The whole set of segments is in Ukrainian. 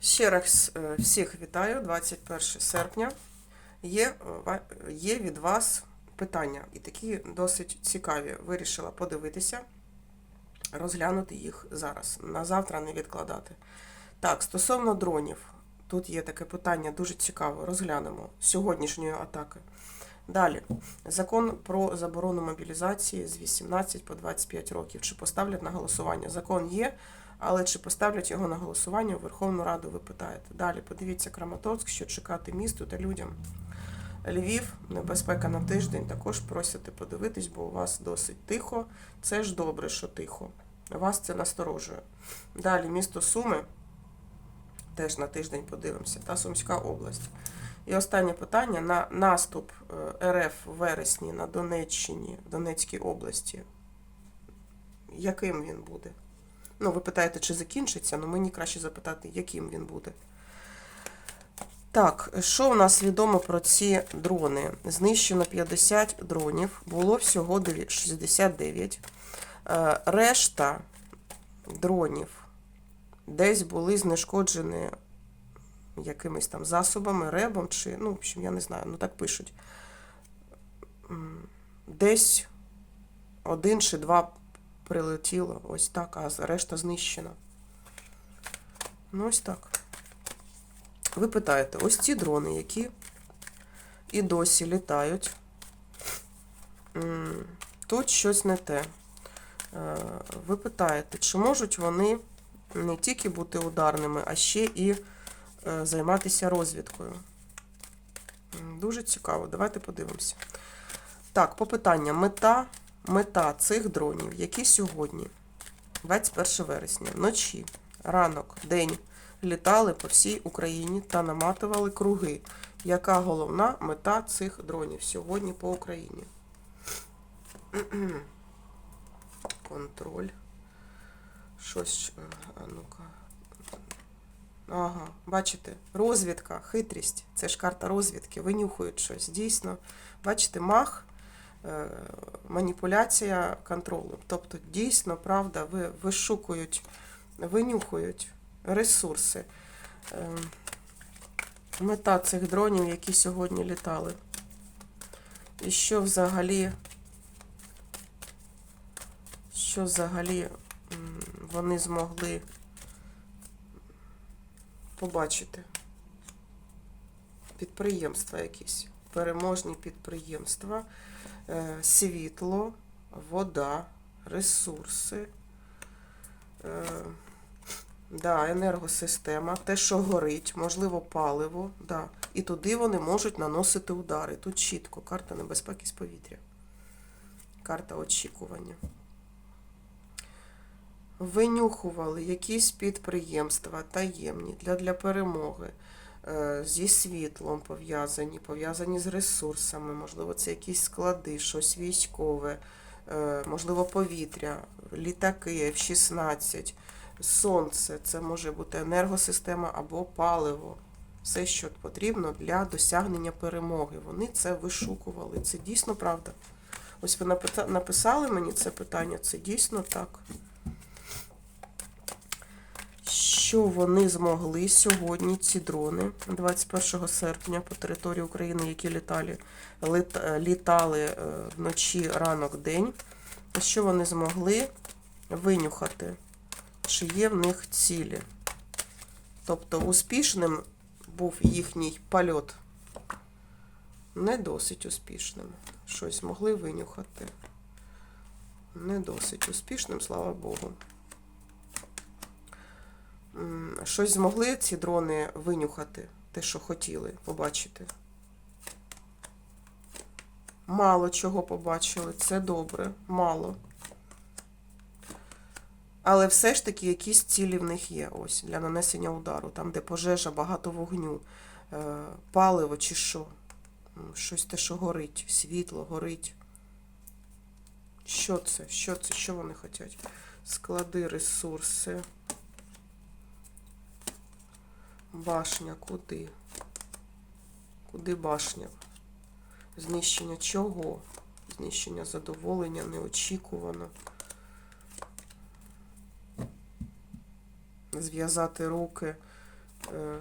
Ще раз е, всіх вітаю, 21 серпня. Є, е, є від вас питання, і такі досить цікаві. Вирішила подивитися, розглянути їх зараз. На завтра не відкладати. Так, стосовно дронів, тут є таке питання, дуже цікаво. Розглянемо сьогоднішньої атаки. Далі, закон про заборону мобілізації з 18 по 25 років. Чи поставлять на голосування? Закон є, але чи поставлять його на голосування у Верховну Раду, ви питаєте. Далі подивіться Краматорськ, що чекати місту та людям. Львів, небезпека на тиждень, також просите подивитись, бо у вас досить тихо. Це ж добре, що тихо. Вас це насторожує. Далі місто Суми, теж на тиждень подивимося, та Сумська область. І останнє питання на наступ е, РФ в вересні на Донеччині, в Донецькій області. Яким він буде? Ну, ви питаєте, чи закінчиться, але мені краще запитати, яким він буде. Так, що у нас відомо про ці дрони? Знищено 50 дронів, було всього 69. Е, Решта дронів десь були знешкоджені якимись там засобами, ребом чи, ну, в общем, я не знаю, ну так пишуть. Десь один чи два прилетіло, ось так, а решта знищена. Ну, ось так. Ви питаєте, ось ці дрони, які і досі літають. Тут щось не те. Е, Ви питаєте, чи можуть вони не тільки бути ударними, а ще і е, займатися розвідкою? Дуже цікаво, давайте подивимося. Так, по питанням. Мета, мета цих дронів, які сьогодні, 21 вересня, вночі, ранок, день, літали по всій Україні та наматували круги. Яка головна мета цих дронів сьогодні по Україні? Контроль. Щось. е, А ну-ка. Ага, бачите, розвідка, хитрість. Це ж карта розвідки, винюхують щось. Дійсно, бачите, мах, маніпуляція контролем. Тобто, дійсно, правда, ви вишукують, винюхують ресурси. Е, Мета цих дронів, які сьогодні літали. І що взагалі, що взагалі вони змогли побачити? Підприємства якісь, переможні підприємства, е, світло, вода, ресурси. Е, Да, енергосистема, те, що горить, можливо, паливо, да. І туди вони можуть наносити удари. Тут чітко карта небезпеки з повітря. Карта очікування. Винюхували якісь підприємства таємні для, для перемоги, зі світлом пов'язані, пов'язані з ресурсами, можливо, це якісь склади, щось військове, е, можливо, повітря, літаки F-16. Сонце це може бути енергосистема або паливо. Все, що потрібно для досягнення перемоги. Вони це вишукували. Це дійсно правда. Ось ви написали мені це питання, це дійсно так. Що вони змогли сьогодні, ці дрони, 21 серпня по території України, які літали, е, літали е, вночі ранок день, що вони змогли винюхати? чи є в них цілі. Тобто успішним був їхній польот. Не досить успішним. Щось могли винюхати. Не досить успішним, слава Богу. Щось змогли ці дрони винюхати, те, що хотіли побачити. Мало чого побачили, це добре, мало. Але все ж таки якісь цілі в них є ось для нанесення удару, там, де пожежа, багато вогню, е, паливо чи що. Щось те, що горить, світло горить. Що це? Що це? Що вони хочуть? Склади, ресурси. Башня куди? Куди башня? Знищення чого? Знищення задоволення неочікувано. зв'язати руки, е,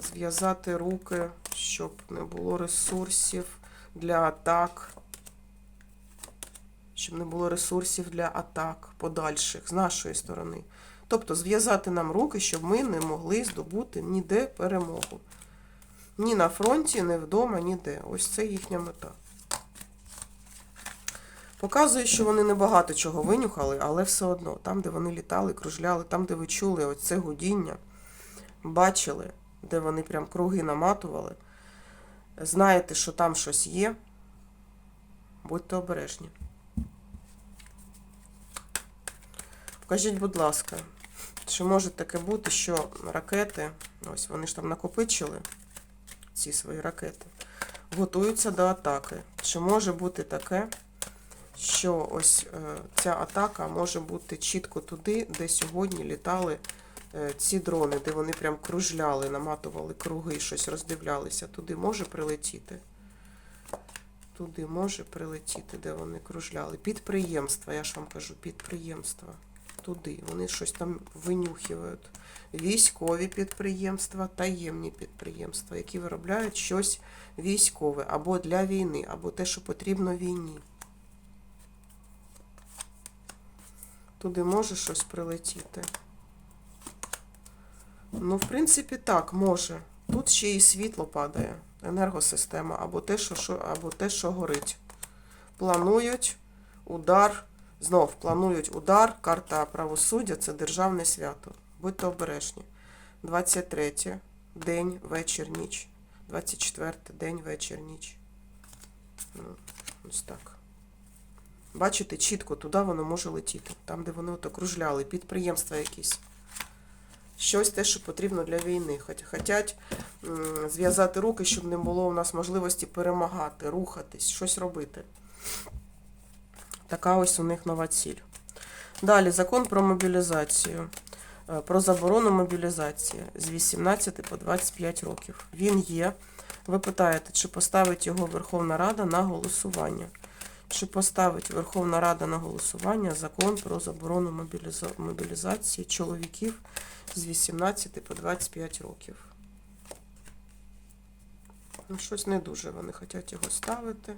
зв'язати руки, щоб не було ресурсів для атак. Щоб не було ресурсів для атак подальших з нашої сторони. Тобто зв'язати нам руки, щоб ми не могли здобути ніде перемогу. Ні на фронті, ні вдома, ніде. Ось це їхня мета. Показує, що вони небагато чого винюхали, але все одно, там, де вони літали, кружляли, там, де ви чули оце гудіння, бачили, де вони прям круги наматували, знаєте, що там щось є, будьте обережні. Покажіть, будь ласка, чи може таке бути, що ракети, ось вони ж там накопичили ці свої ракети, готуються до атаки. Чи може бути таке, що ось е, ця атака може бути чітко туди, де сьогодні літали е, ці дрони, де вони прям кружляли, наматували круги, щось роздивлялися, туди може прилетіти? Туди може прилетіти, де вони кружляли. Підприємства, я ж вам кажу, підприємства. Туди. Вони щось там винюхують. Військові підприємства, таємні підприємства, які виробляють щось військове або для війни, або те, що потрібно війні. Туди може щось прилетіти. Ну, в принципі, так, може. Тут ще і світло падає, енергосистема, або те, що, або те, що горить. Планують удар, знов планують удар, карта правосуддя це державне свято. Будьте обережні. 23 день, вечір, ніч. 24 день, вечір, ніч. Ну, ось так. Бачите, чітко туди воно може летіти. Там, де вони ото кружляли, підприємства якісь. Щось те, що потрібно для війни. Хотять зв'язати руки, щоб не було у нас можливості перемагати, рухатись, щось робити. Така ось у них нова ціль. Далі закон про мобілізацію. Е, Про заборону мобілізації з 18 по 25 років. Він є. Ви питаєте, чи поставить його Верховна Рада на голосування? Чи поставить Верховна Рада на голосування закон про заборону мобіліза- мобілізації чоловіків з 18 по 25 років? Ну, щось не дуже вони хочуть його ставити.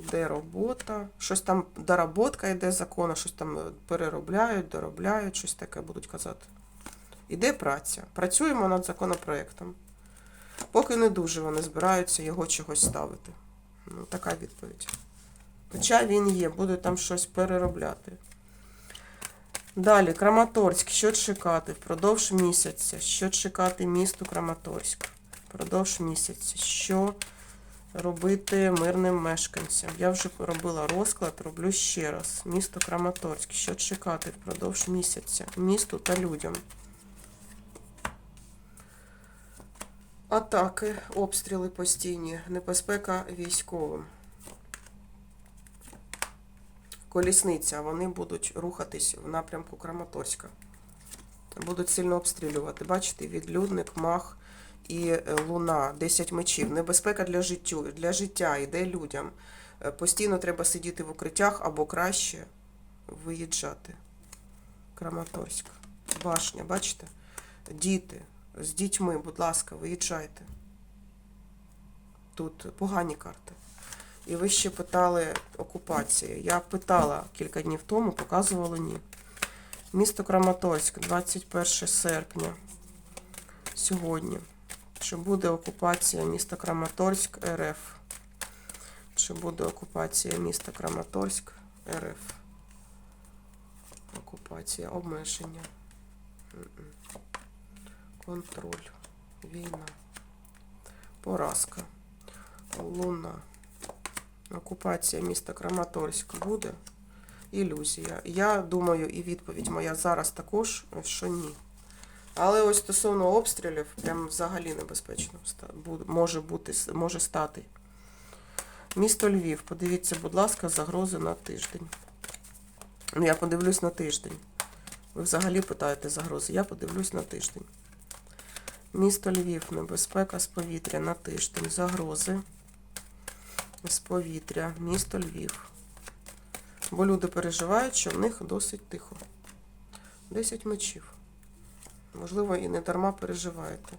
Іде робота. Щось там доработка йде закону, щось там е, переробляють, доробляють, щось таке будуть казати. Іде праця. Працюємо над законопроектом. Поки не дуже вони збираються його чогось ставити. Ну, така відповідь. Хоча він є, будуть там щось переробляти. Далі, Краматорськ. Що чекати впродовж місяця? Що чекати місту Краматорськ? Впродовж місяця. Що робити мирним мешканцям? Я вже робила розклад, роблю ще раз. Місто Краматорськ. Що чекати впродовж місяця? Місту та людям. Атаки, обстріли постійні, небезпека військовим. Колісниця, вони будуть рухатись в напрямку Краматорська. Будуть сильно обстрілювати. Бачите, відлюдник, мах і е, луна, 10 мечів. Небезпека для життю, для життя йде людям. Е, Постійно треба сидіти в укриттях або краще виїжджати. Краматорськ. Башня, бачите? Діти. З дітьми, будь ласка, виїжджайте. Тут погані карти. І ви ще питали окупація. Я питала кілька днів тому, показувала ні. Місто Краматорськ, 21 серпня. Сьогодні. Чи буде окупація міста Краматорськ РФ? Чи буде окупація міста Краматорськ РФ? Окупація, обмеження. Контроль. Війна. Поразка. Луна. Окупація міста Краматорськ буде. Ілюзія. Я думаю, і відповідь моя зараз також, що ні. Але ось стосовно обстрілів, прям взагалі небезпечно може бути, може стати. Місто Львів. Подивіться, будь ласка, загрози на тиждень. Ну, я подивлюсь на тиждень. Ви взагалі питаєте загрози. Я подивлюсь на тиждень. Місто Львів, небезпека з повітря на тиждень. Загрози з повітря. Місто Львів. Бо люди переживають, що в них досить тихо. 10 мечів. Можливо, і не дарма переживаєте.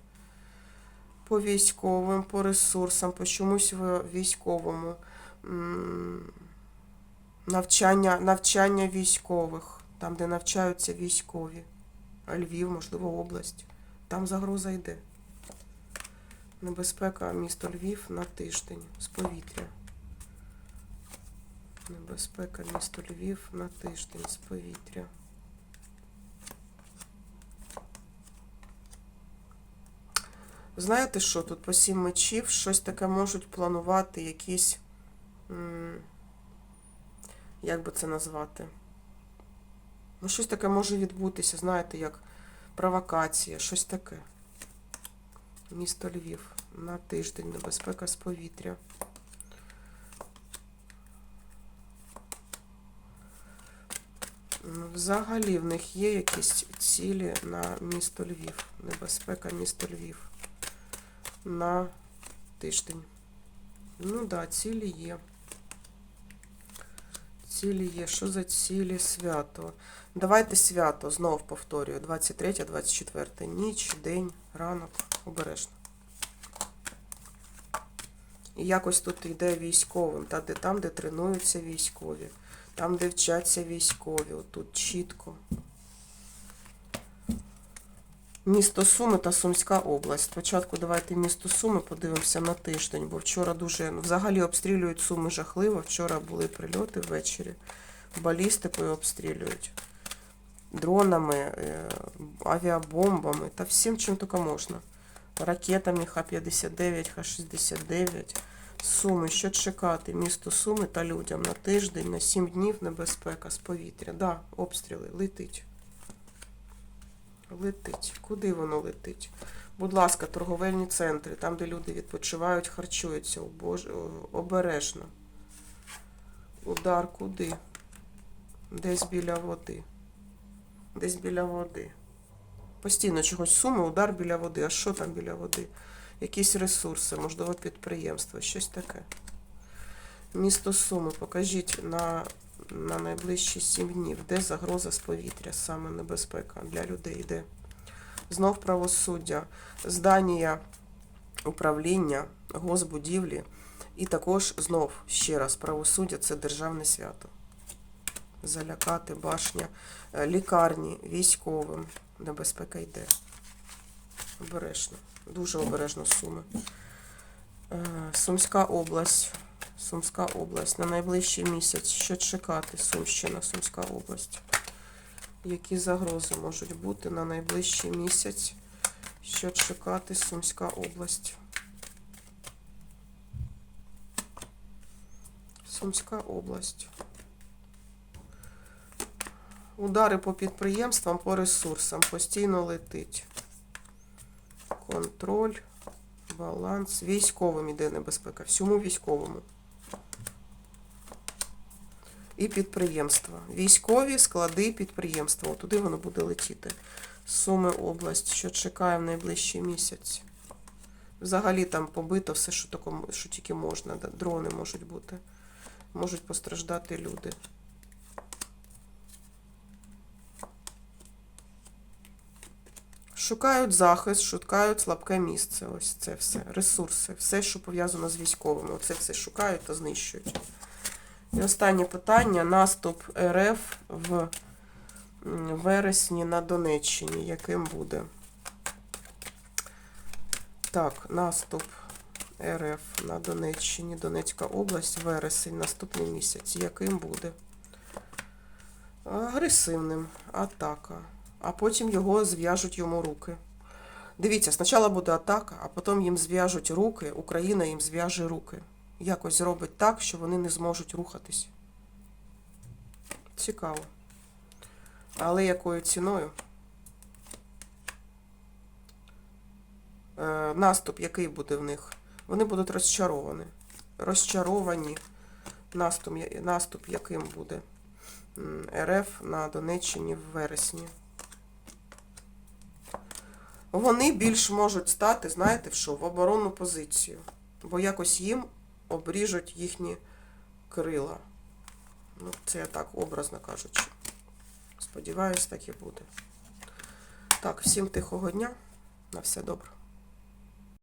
По військовим, по ресурсам, по чомусь військовому. Навчання, навчання військових, там, де навчаються військові. Львів, можливо, область. Там загроза йде. Небезпека місто Львів на тиждень з повітря. Небезпека місто Львів на тиждень з повітря. Знаєте що, тут по сім мечів щось таке можуть планувати якісь. Як би це назвати? Ну, щось таке може відбутися, знаєте, як провокація, щось таке. Місто Львів на тиждень небезпека з повітря. Ну, Взагалі в них є якісь цілі на місто Львів. Небезпека місто Львів. На тиждень. Ну так, да, цілі є. Цілі є. Що за цілі? Свято. Давайте свято, знов повторюю. 23, 24. Ніч, день, ранок. Обережно. І якось тут йде військовим, та де, там, де тренуються військові, там, де вчаться військові. Отут чітко. Місто Суми та Сумська область. Спочатку давайте місто Суми подивимося на тиждень, бо вчора дуже взагалі обстрілюють Суми жахливо. Вчора були прильоти ввечері, балістикою обстрілюють, дронами, е, авіабомбами та всім чим тільки можна. Ракетами Х-59, Х-69. Суми, що чекати? Місто Суми та людям на тиждень, на 7 днів небезпека з повітря. Да, обстріли, летить. Летить. Куди воно летить? Будь ласка, торговельні центри, там, де люди відпочивають, харчуються, обережно. Удар куди? Десь біля води. Десь біля води. Постійно чогось суми, удар біля води. А що там біля води? Якісь ресурси, можливо, підприємство, щось таке. Місто Суми, покажіть на, на найближчі 7 днів, де загроза з повітря, саме небезпека для людей, де. Знов правосуддя, здання управління, госбудівлі. І також знов ще раз правосуддя це державне свято. Залякати башня, е, лікарні, військовим. Небезпека йде. Обережно. Дуже обережно суми. Е, Сумська область. Сумська область. На найближчий місяць. Що чекати? Сумщина, Сумська область. Які загрози можуть бути на найближчий місяць? Що чекати? Сумська область. Сумська область. Удари по підприємствам, по ресурсам. Постійно летить. Контроль, баланс. Військовим іде небезпека. Всьому військовому. І підприємства. Військові склади підприємства. От Туди воно буде летіти. Суми область, що чекає в найближчий місяць. Взагалі там побито все, що, тако, що тільки можна. Дрони можуть бути. Можуть постраждати люди. Шукають захист, шукають слабке місце. Ось це все. Ресурси. Все, що пов'язано з військовими. Оце все шукають та знищують. І останнє питання. Наступ РФ в вересні на Донеччині. Яким буде? Так, наступ РФ на Донеччині, Донецька область, вересень, наступний місяць. Яким буде? Агресивним. Атака. А потім його зв'яжуть йому руки. Дивіться, спочатку буде атака, а потім їм зв'яжуть руки, Україна їм зв'яже руки. Якось зробить так, що вони не зможуть рухатись. Цікаво. Але якою ціною? Е, наступ, який буде в них? Вони будуть розчаровані. Розчаровані. Наступ, наступ яким буде? РФ на Донеччині в вересні. Вони більш можуть стати, знаєте, в що? В оборонну позицію. Бо якось їм обріжуть їхні крила. Ну, це я так образно кажучи. Сподіваюсь, так і буде. Так, всім тихого дня. На все добре.